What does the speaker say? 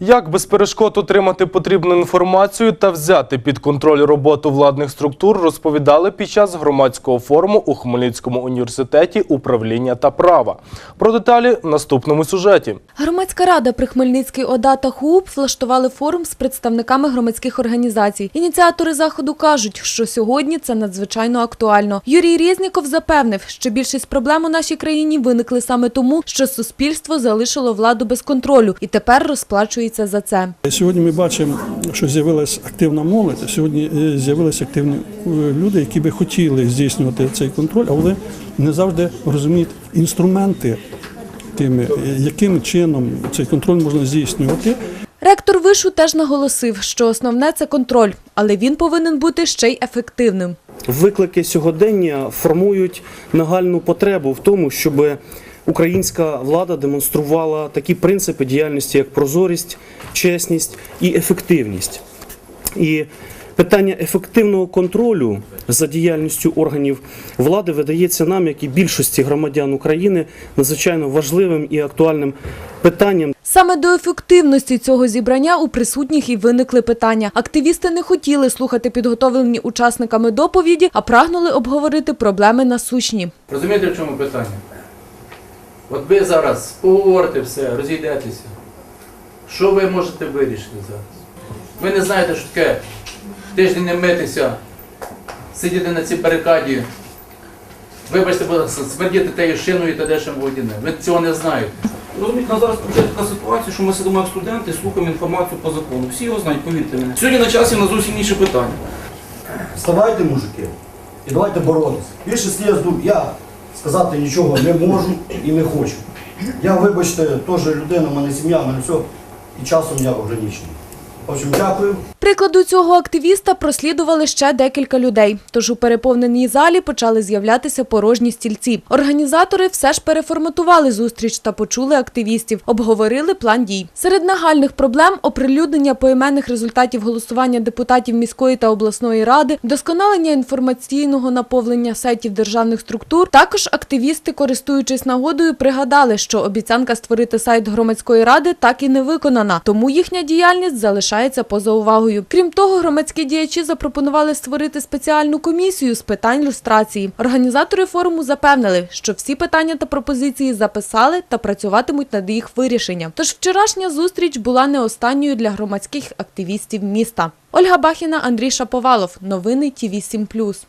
Як без перешкод отримати потрібну інформацію та взяти під контроль роботу владних структур, розповідали під час громадського форуму у Хмельницькому університеті управління та права. Про деталі в наступному сюжеті. Громадська рада при Хмельницький ОДА та ХУП влаштували форум з представниками громадських організацій. Ініціатори заходу кажуть, що сьогодні це надзвичайно актуально. Юрій Резніков запевнив, що більшість проблем у нашій країні виникли саме тому, що суспільство залишило владу без контролю і тепер розплачується за це. Сьогодні ми бачимо, що з'явилася активна молодь. Сьогодні е, з'явилися активні е, люди, які би хотіли здійснювати цей контроль, але не завжди розуміють інструменти, тими, е, яким чином цей контроль можна здійснювати. Ректор вишу теж наголосив, що основне це контроль, але він повинен бути ще й ефективним. Виклики сьогодення формують нагальну потребу в тому, щоб українська влада демонструвала такі принципи діяльності, як прозорість, чесність і ефективність. І питання ефективного контролю за діяльністю органів влади видається нам, як і більшості громадян України, надзвичайно важливим і актуальним питанням. Саме до ефективності цього зібрання у присутніх і виникли питання. Активісти не хотіли слухати підготовлені учасниками доповіді, а прагнули обговорити проблеми насущні. Розумієте, в чому питання? От ви зараз поговорите все, розійдетеся. Що ви можете вирішити зараз? Ви не знаєте, що таке тиждень не митися, сидіти на цій барикаді, вибачте, смердіти тею шиною та дешем водіне. Ви цього не знаєте. Розумієте, у нас зараз почала така ситуація, що ми сидимо як студенти, слухаємо інформацію по закону. Всі його знають, повірте мені. Сьогодні на часі на зовсім інше питання. Вставайте, мужики, і давайте боротися. Більше з'їзду я сказати нічого не можу і не хочу. Я, вибачте, теж людина, в мене сім'я, в мене все, і часом я ограничений. В общем, дякую. Прикладу цього активіста прослідували ще декілька людей. Тож у переповненій залі почали з'являтися порожні стільці. Організатори все ж переформатували зустріч та почули активістів, обговорили план дій. Серед нагальних проблем оприлюднення поіменних результатів голосування депутатів міської та обласної ради, вдосконалення інформаційного наповнення сайтів державних структур. Також активісти, користуючись нагодою, пригадали, що обіцянка створити сайт громадської ради так і не виконана, тому їхня діяльність залишається поза увагою. Крім того, громадські діячі запропонували створити спеціальну комісію з питань люстрації. Організатори форуму запевнили, що всі питання та пропозиції записали та працюватимуть над їх вирішенням. Тож вчорашня зустріч була не останньою для громадських активістів міста. Ольга Бахіна, Андрій Шаповалов. Новини ТІВІ 7+.